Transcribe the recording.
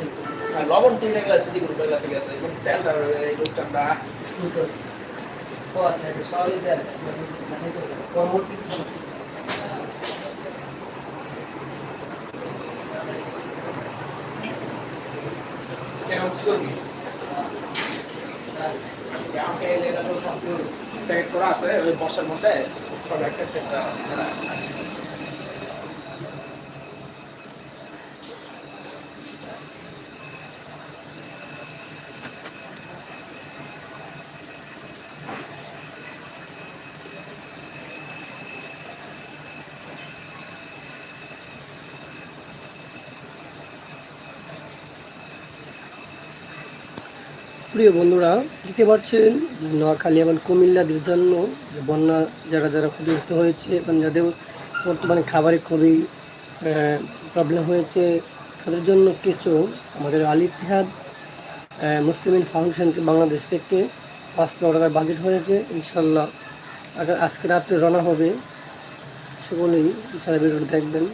দেখব আর লবণ ঠিক আছে দিকে ঠিক আছে এবং তেলটা এই ও আচ্ছা আজকে আমাকে করা আছে, ওই বসের মধ্যে। সব একটা প্রিয় বন্ধুরা, দেখতে পাচ্ছেন নোয়াখালী এবং কুমিল্লাদের জন্য যে বন্যা যারা যারা ক্ষতিগ্রস্ত হয়েছে এবং যাদের বর্তমানে খাবারে খুবই প্রবলেম হয়েছে, তাদের জন্য কিছু আমাদের আল ইতিহাদ মুসলিমিন ফাউন্ডেশন বাংলাদেশ থেকে পাঁচ লক্ষ টাকার বাজেট হয়েছে। ইনশাল্লাহ আজকে রাত্রে রওনা হবে। সকলেই ইনশাল্লাহ ভিডিওটি দেখবেন।